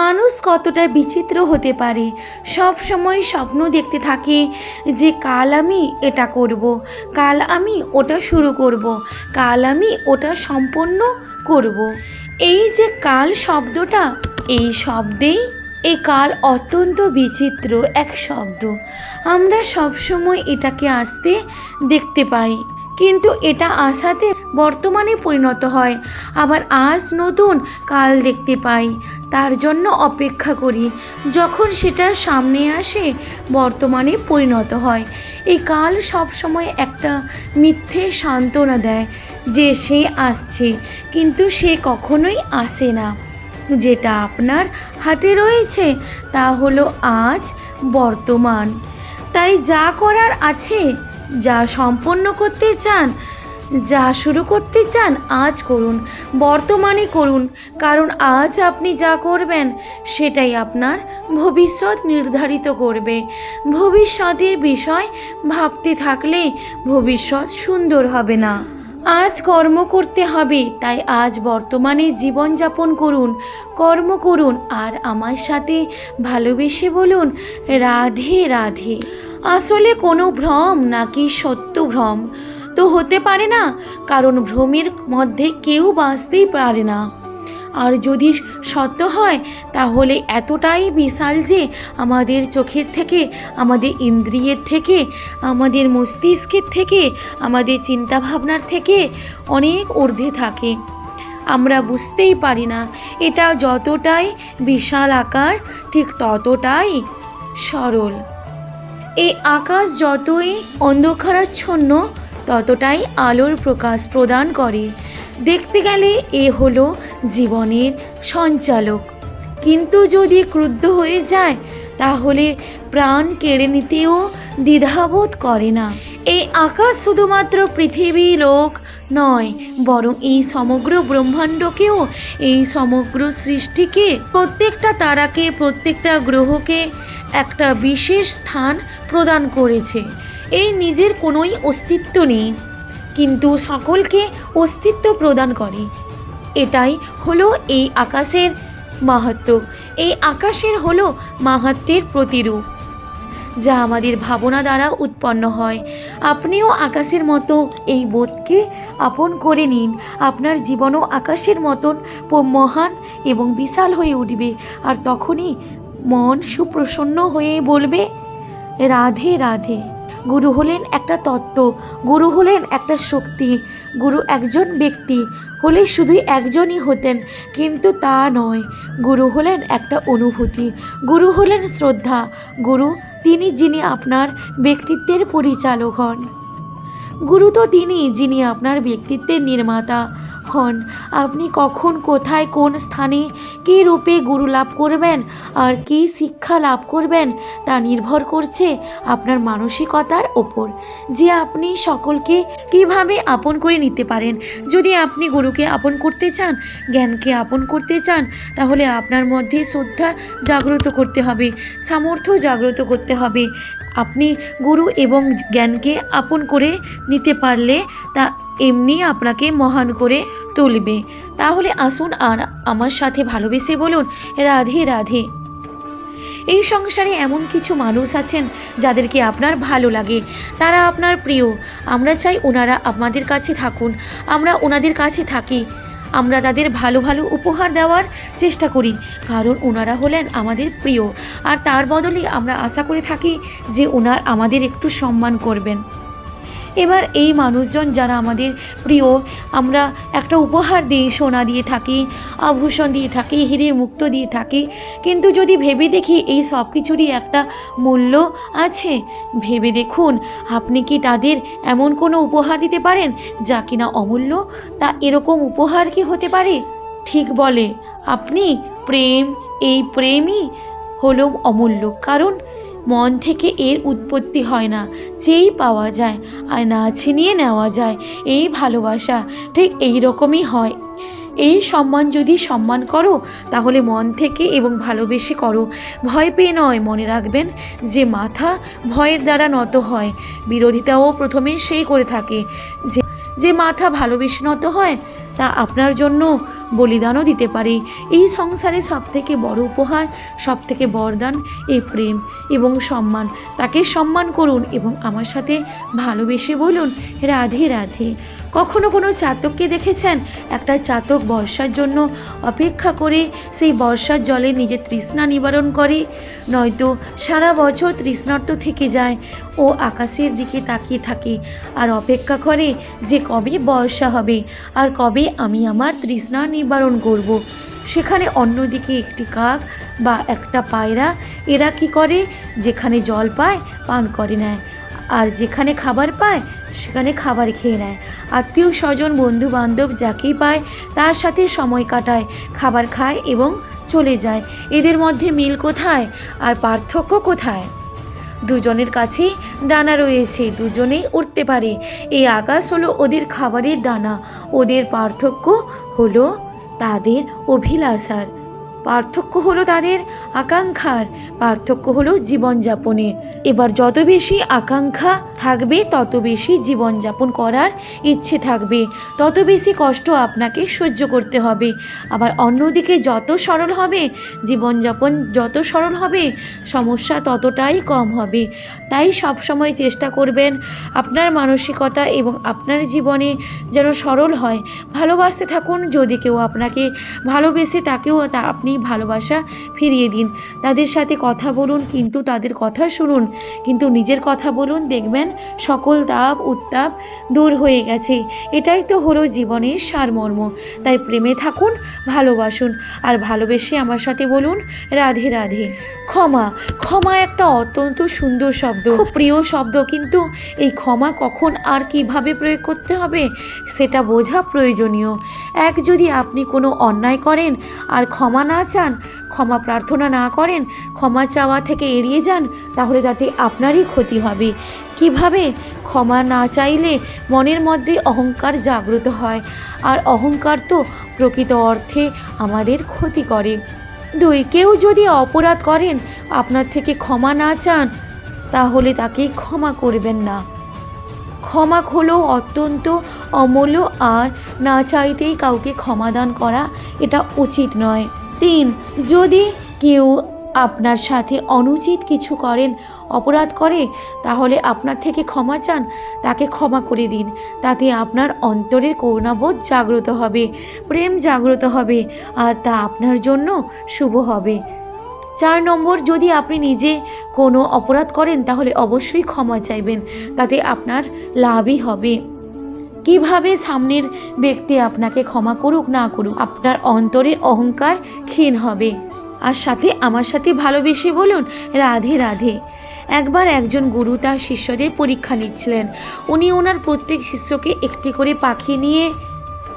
মানুষ কতটা বিচিত্র হতে পারে? সব সময় স্বপ্ন দেখতে থাকে যে, কাল আমি এটা করব, কাল আমি ওটা শুরু করব, কাল আমি ওটা সম্পন্ন করব। এই যে কাল শব্দটা, এই শব্দেই এই কাল অত্যন্ত বিচিত্র এক শব্দ। আমরা সবসময় এটাকে আসতে দেখতে পাই। কিন্তু এটা আসাতে বর্তমানে পরিণত হয়। আবার আজ নতুন কাল দেখতে পাই। তার জন্য অপেক্ষা করি। যখন সেটা সামনে আসে, বর্তমানে পরিণত হয়। এই কাল সবসময় একটা মিথ্যে সান্ত্বনা দেয় যে সে আসছে, কিন্তু সে কখনোই আসে না। যেটা আপনার হাতে রয়েছে, তা হলো আজ বর্তমান। তাই যা করার আছে যা সম্পন্ন করতে চান, যা শুরু করতে চান, আজ করুন, বর্তমানে করুন, কারণ আজ আপনি যা করবেন, সেটাই আপনার ভবিষ্যৎ নির্ধারিত করবে। ভবিষ্যতের বিষয় ভাবতে থাকলে ভবিষ্যৎ সুন্দর হবে না। আজ কর্ম করতে হবে, তাই আজ বর্তমানে জীবনযাপন করুন, কর্ম করুন, আর আমার সাথে ভালোবেসে বলুন, রাধে রাধে। আসলে কোনো ভ্রম নাকি সত্য ভ্রম? তো হতে পারে না, কারণ ভ্রমের মধ্যে কেউ বাঁচতেই পারে না। আর যদি সত্য হয়, তাহলে এতটাই বিশাল যে আমাদের চোখের থেকে, আমাদের ইন্দ্রিয়ের থেকে, আমাদের মস্তিষ্কের থেকে, আমাদের চিন্তাভাবনার থেকে অনেক ঊর্ধ্বে থাকে। আমরা বুঝতেই পারি না, এটা যতটাই বিশাল আকার, ঠিক ততটাই সরল। এই আকাশ যতই অন্ধকারাচ্ছন্ন, ততটাই আলোর প্রকাশ প্রদান করে। দেখতে গেলে এ হলো জীবনের সঞ্চালক। কিন্তু যদি ক্রুদ্ধ হয়ে যায়, তাহলে প্রাণ কেড়ে নিতেও দ্বিধাবোধ করে না। এই আকাশ শুধুমাত্র পৃথিবী লোক নয়, বরং এই সমগ্র ব্রহ্মাণ্ডকেও, এই সমগ্র সৃষ্টিকে, প্রত্যেকটা তারাকে, প্রত্যেকটা গ্রহকে একটা বিশেষ স্থান প্রদান করেছে। এই নিজের কোনোই অস্তিত্ব নেই, কিন্তু সকলকে অস্তিত্ব প্রদান করে। এটাই হলো এই আকাশের মাহাত্ম এই আকাশের হলো মাহাত্মের প্রতিরূপ, যা আমাদের ভাবনা দ্বারা উৎপন্ন হয়। আপনিও আকাশের মতো এই বোধকে আপন করে নিন। আপনার জীবনও আকাশের মতন মহান এবং বিশাল হয়ে উঠবে, আর তখনই মন সুপ্রসন্ন হয়ে বলবে, রাধে রাধে। গুরু হলেন একটা তত্ত্ব, গুরু হলেন একটা শক্তি, গুরু একজন ব্যক্তি, হলে শুধুই একজনই হতেন, কিন্তু তা নয়। গুরু হলেন একটা অনুভূতি, গুরু হলেন শ্রদ্ধা, গুরু তিনি যিনি আপনার ব্যক্তিত্বের পরিচালক হন। গুরু তো তিনি, যিনি আপনার ব্যক্তিত্বের নির্মাতা। হন, আপনি কখন, কোথায়, কোন স্থানে কী রূপে গুরু লাভ করবেন আর কী শিক্ষা লাভ করবেন তা নির্ভর করছে আপনার মানসিকতার ওপর। যে আপনি সকলকে কীভাবে আপন করে নিতে পারেন, যদি আপনি গুরুকে আপন করতে চান, জ্ঞানকে আপন করতে চান, তাহলে আপনার মধ্যে শ্রদ্ধা জাগ্রত করতে হবে, সামর্থ্য জাগ্রত করতে হবে। আপনি গুরু এবং জ্ঞানকে আপন করে নিতে পারলে তা এমনি আপনাকে মহান করে তুলবে। তাহলে আসুন আর আমার সাথে ভালোবেসে বলুন, রাধে রাধে। এই সংসারে এমন কিছু মানুষ আছেন যাদেরকে আপনার ভালো লাগে। তারা আপনার প্রিয়। আমরা চাই ওনারা আমাদের কাছে থাকুন। আমরা ওনাদের কাছে থাকি। আমরা তাদের ভালো ভালো উপহার দেওয়ার চেষ্টা করি, কারণ ওনারা হলেন আমাদের প্রিয়। আর তার বদলে আমরা আশা করে থাকি যে ওনার আমাদের একটু সম্মান করবেন। এবার এই মানুষজন যারা আমাদের প্রিয়, আমরা একটা উপহার দিই সোনা দিয়ে থাকি, আভূষণ দিয়ে থাকি, হিরে মুক্ত দিয়ে থাকি। কিন্তু যদি ভেবে দেখি এই সব কিছুরই একটা মূল্য আছে, ভেবে দেখুন আপনি কি তাদের এমন কোনো উপহার দিতে পারেন যা কিনা অমূল্য? তা এরকম উপহার কি হতে পারে? ঠিক বলে, আপনি প্রেম, এই প্রেমই হলো অমূল্য। কারণ মন থেকে এর উৎপত্তি হয় না, যেই পাওয়া যায় আর না ছিনিয়ে নেওয়া যায়, এই ভালোবাসা ঠিক এই রকমই হয়। এই সম্মান যদি সম্মান করো, তাহলে মন থেকে এবং ভালোবেসে করো। ভয় পেয়ে নয় মনে রাখবেন যে মাথা ভয়ের দ্বারা নত হয়, বিরোধিতাও প্রথমে সেই করে থাকে। যে যে মাথা ভালোবেসে নত হয় তা আপনার জন্য বলিদানও দিতে পারি। এই সংসারে সব থেকে বড় উপহার সব থেকে বরদান এই প্রেম এবং সম্মান। তাকে সম্মান করুন এবং আমার সাথে ভালোবেসে বলুন, রাধে রাধে। কখনো কোনো চাতককে দেখেছেন? একটা চাতক বর্ষার জন্য অপেক্ষা করে সেই বর্ষার জলে নিজের তৃষ্ণা নিবারণ করে। নয়তো সারা বছর তৃষ্ণার্ত থেকে যায়। ও আকাশের দিকে তাকিয়ে থাকে আর অপেক্ষা করে যে কবে বর্ষা হবে আর কবে আমি আমার তৃষ্ণা নিবারণ করব। সেখানে অন্যদিকে একটি কাক বা একটা পায়রা এরা কি করে? যেখানে জল পায়, পান করে নেয় আর যেখানে খাবার পায় সেখানে খাবার খেয়ে নেয়। আত্মীয় স্বজন বন্ধু বান্ধব যাকেই পায়, তার সাথে সময় কাটায়, খাবার খায় এবং চলে যায়। এদের মধ্যে মিল কোথায় আর পার্থক্য কোথায়? দুজনের কাছেই ডানা রয়েছে, দুজনেই উঠতে পারে। এই আকাশ হলো ওদের খাবারের ডানা। ওদের পার্থক্য হলো তাদের অভিলাষার। পার্থক্য হলো তাদের আকাঙ্ক্ষার, পার্থক্য হলো জীবনযাপনে। এবার যত বেশি আকাঙ্ক্ষা থাকবে, তত বেশি জীবনযাপন করার ইচ্ছে থাকবে। তত বেশি কষ্ট আপনাকে সহ্য করতে হবে। আবার অন্যদিকে যত সরল হবে, জীবনযাপন যত সরল হবে, সমস্যা ততটাই কম হবে। তাই সবসময় চেষ্টা করবেন আপনার মানসিকতা এবং আপনার জীবনে যেন সরল হয়। ভালোবাসতে থাকুন যদি কেউ আপনাকে ভালোবেসে, তাকেও তা আপনি ভালোবাসা ফিরিয়ে দিন। তাদের সাথে কথা বলুন, কিন্তু তাদের কথা শুনুন। কিন্তু নিজের কথা বলুন, দেখবেন সকল তাপ, উত্তাপ দূর হয়ে গেছে। এটাই তো হলো জীবনের সারমর্ম। তাই প্রেমে থাকুন, ভালোবাসুন, আর ভালোবেসে আমার সাথে বলুন, রাধে রাধে। ক্ষমা ক্ষমা একটা অত্যন্ত সুন্দর শব্দ। প্রিয় শব্দ, কিন্তু এই ক্ষমা কখন আর কীভাবে প্রয়োগ করতে হবে, সেটা বোঝা প্রয়োজনীয়। এক যদি আপনি কোনো অন্যায় করেন, আর ক্ষমা না চান, ক্ষমা প্রার্থনা না করেন, ক্ষমা চাওয়া থেকে এড়িয়ে যান, তাহলে তাতে আপনারই ক্ষতি হবে। কীভাবে? ক্ষমা না চাইলে মনের মধ্যে অহংকার জাগ্রত হয়। আর অহংকার তো প্রকৃত অর্থে আমাদের ক্ষতি করে। দুই, কেউ যদি অপরাধ করেন, আপনার থেকে ক্ষমা না চান, তাহলে তাকে ক্ষমা করবেন না। ক্ষমা হলো অত্যন্ত অমূল্য, আর না চাইতেই কাউকে ক্ষমাদান করা এটা উচিত নয়। তিন যদি কেউ আপনার সাথে অনুচিত কিছু করেন, অপরাধ করে, তাহলে আপনার থেকে ক্ষমা চান। তাকে ক্ষমা করে দিন। তাতে আপনার অন্তরের করুণাবোধ জাগ্রত হবে, প্রেম জাগ্রত হবে, আর তা আপনার জন্য শুভ হবে। চার নম্বর, যদি আপনি নিজে কোনো অপরাধ করেন, তাহলে অবশ্যই ক্ষমা চাইবেন। তাতে আপনার লাভই হবে। কীভাবে সামনের ব্যক্তি আপনাকে ক্ষমা করুক, না করুক, আপনার অন্তরে অহংকার ক্ষীণ হবে। আর সাথে আমার সাথে ভালোবেসে বলুন, রাধে রাধে। একবার একজন গুরু তার শিষ্যদের পরীক্ষা নিচ্ছিলেন। উনি ওনার প্রত্যেক শিষ্যকে একটি করে পাখি নিয়ে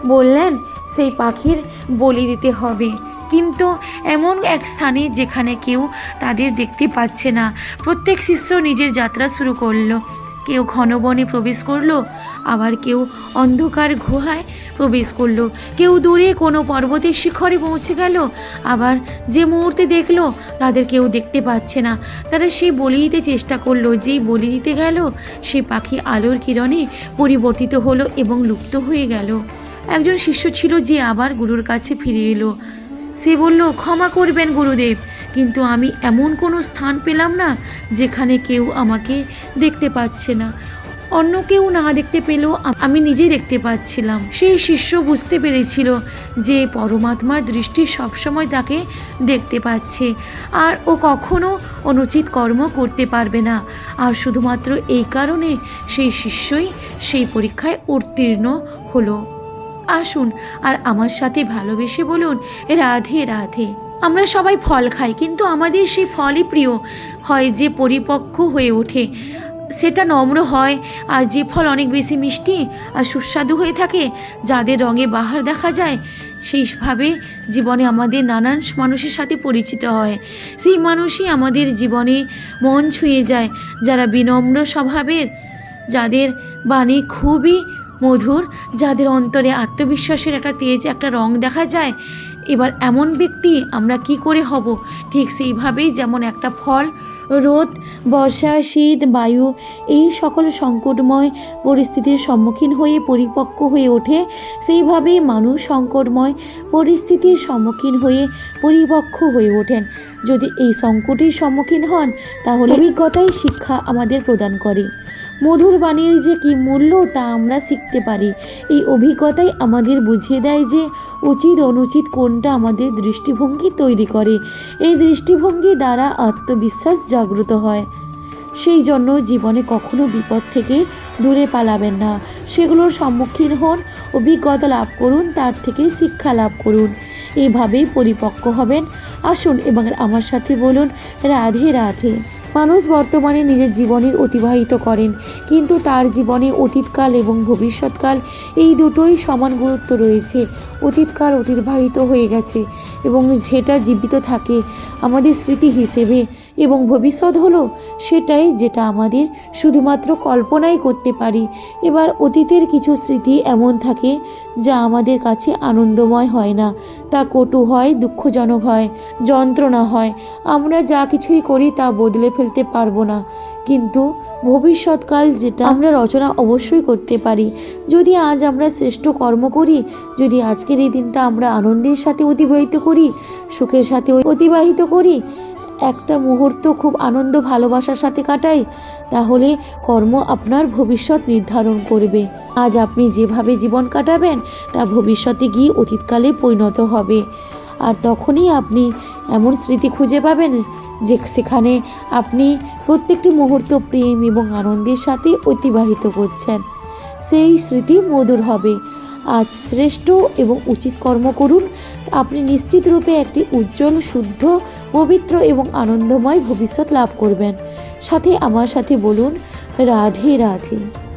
বললেন, সেই পাখির বলি দিতে হবে। কিন্তু এমন এক স্থানে যেখানে কেউ তাদের দেখতে পাচ্ছে না। প্রত্যেক শিষ্য নিজের যাত্রা শুরু করল। কেউ ঘন বনে প্রবেশ করল, আবার কেউ অন্ধকার গুহায় প্রবেশ করল। কেউ দূরে কোনো পর্বতের শিখরে পৌঁছে গেল, আবার যে মুহূর্তে দেখল, তাদের কেউ দেখতে পাচ্ছে না। তারা সেই বলি দিতে চেষ্টা করল, যেই বলি দিতে গেল, সে পাখি আলোর কিরণে পরিবর্তিত হলো এবং লুপ্ত হয়ে গেল। একজন শিষ্য ছিল যে আবার গুরুর কাছে ফিরে এলো। সে বলল, ক্ষমা করবেন গুরুদেব। কিন্তু আমি এমন কোনো স্থান পেলাম না যেখানে কেউ আমাকে দেখতে পাচ্ছে না। অন্য কেউ না দেখতে পেলেও আমি নিজে দেখতে পাচ্ছিলাম। সেই শিষ্য বুঝতে পেরেছিল যে পরমাত্মার দৃষ্টি সবসময় তাকে দেখতে পাচ্ছে, আর ও কখনো অনুচিত কর্ম করতে পারবে না। আর শুধুমাত্র এই কারণে সেই শিষ্যই সেই পরীক্ষায় উত্তীর্ণ হলো। আসুন আর আমার সাথে ভালোবেসে বলুন, রাধে রাধে। আমরা সবাই ফল খাই, কিন্তু আমাদের সেই ফলই প্রিয় হয় যে পরিপক্ক হয়ে ওঠে। সেটা নম্র হয়, আর যে ফল অনেক বেশি মিষ্টি আর সুস্বাদু হয়ে থাকে, যাদের রঙে বাহার দেখা যায়, সেইভাবে জীবনে আমাদের নানান মানুষের সাথে পরিচিত হয়। সেই মানুষই আমাদের জীবনে মন ছুঁয়ে যায়, যারা বিনম্র স্বভাবের, যাদের বাণী খুবই মধুর, যাদের অন্তরে আত্মবিশ্বাসের একটা তেজ, একটা রং দেখা যায় এবার এমন ব্যক্তি আমরা কি করে হব? ঠিক সেইভাবেই যেমন একটা ফল, রোদ, বর্ষা, শীত, বায়ু, এই সকল সংকটময় পরিস্থিতির সম্মুখীন হয়ে পরিপক্ক হয়ে ওঠে, সেইভাবেই মানুষ সংকটময় পরিস্থিতির সম্মুখীন হয়ে পরিপক্ক হয়ে ওঠেন। যদি এই সংকটের সম্মুখীন হন, তাহলে অভিজ্ঞতাই শিক্ষা আমাদের প্রদান করে। মধুর বাণীর যে কী মূল্য, তা আমরা শিখতে পারি। এই অভিজ্ঞতাই আমাদের বুঝিয়ে দেয় যে উচিত অনুচিত কোনটা আমাদের দৃষ্টিভঙ্গি তৈরি করে। এই দৃষ্টিভঙ্গি দ্বারা আত্মবিশ্বাস জাগ্রত হয়। সেই জন্য জীবনে কখনো বিপদ থেকে দূরে পালাবেন না। সেগুলোর সম্মুখীন হন, অভিজ্ঞতা লাভ করুন, তার থেকে শিক্ষা লাভ করুন। এইভাবেই পরিপক্ক হবেন। আসুন এবং আমার সাথে বলুন, রাধে রাধে। মানুষ বর্তমানে নিজের জীবনের অতিবাহিত করেন, কিন্তু তার জীবনে অতীতকাল এবং ভবিষ্যৎকাল এই দুটোই সমান গুরুত্ব রয়েছে। অতীতকাল অতিবাহিত হয়ে গেছে এবং সেটা জীবিত থাকে আমাদের স্মৃতি হিসেবে এবং ভবিষ্যৎ হলো সেটাই যেটা আমাদের শুধুমাত্র কল্পনাই করতে পারি। এবার অতীতের কিছু স্মৃতি এমন থাকে যা আমাদের কাছে আনন্দময় হয় না। তা কটু হয়, দুঃখজনক হয়, যন্ত্রণা হয়। আমরা যা কিছুই করি তা বদলে ফেলতে পারব না। কিন্তু ভবিষ্যৎকাল যেটা আমরা রচনা অবশ্যই করতে পারি। যদি আজ আমরা শ্রেষ্ঠ কর্ম করি, যদি আজকের এই দিনটা আমরা আনন্দের সাথে অতিবাহিত করি, সুখের সাথে অতিবাহিত করি, একটা মুহূর্ত খুব আনন্দ, ভালোবাসার সাথে কাটাই, তাহলে কর্ম আপনার ভবিষ্যৎ নির্ধারণ করবে। আজ আপনি যেভাবে জীবন কাটাবেন, তা ভবিষ্যতে গিয়ে অতীতকালে পরিণত হবে। আর তখনই আপনি এমন স্মৃতি খুঁজে পাবেন যে সেখানে আপনি প্রত্যেকটি মুহূর্ত প্রেম এবং আনন্দের সাথে অতিবাহিত করছেন। সেই স্মৃতি মধুর হবে। আজ শ্রেষ্ঠ এবং উচিত কর্ম করুন। আপনি নিশ্চিত রূপে একটি উজ্জ্বল, শুদ্ধ, পবিত্র এবং আনন্দময় ভবিষ্যৎ লাভ করবেন। সাথে আমার সাথে বলুন, রাধে রাধে।